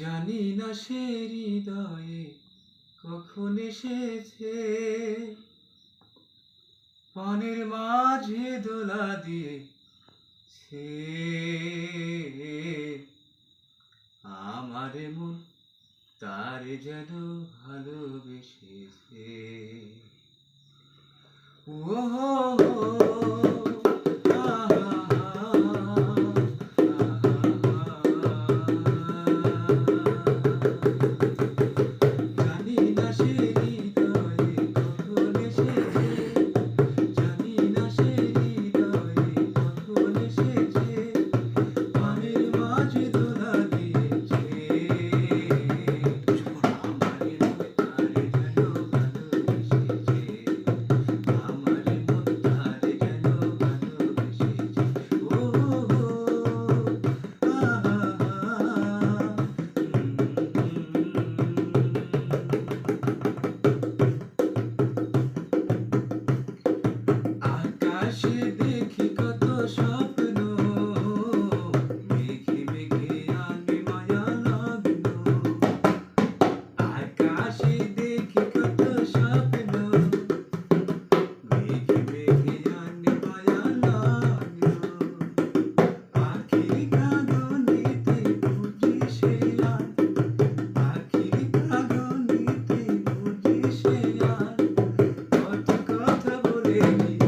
জানি না সে হৃদয়ে কখন এসেছে। পানের মাঝে দোলা দিয়ে সে আমার মন তার যেন ভালোবেসেছে। ও হো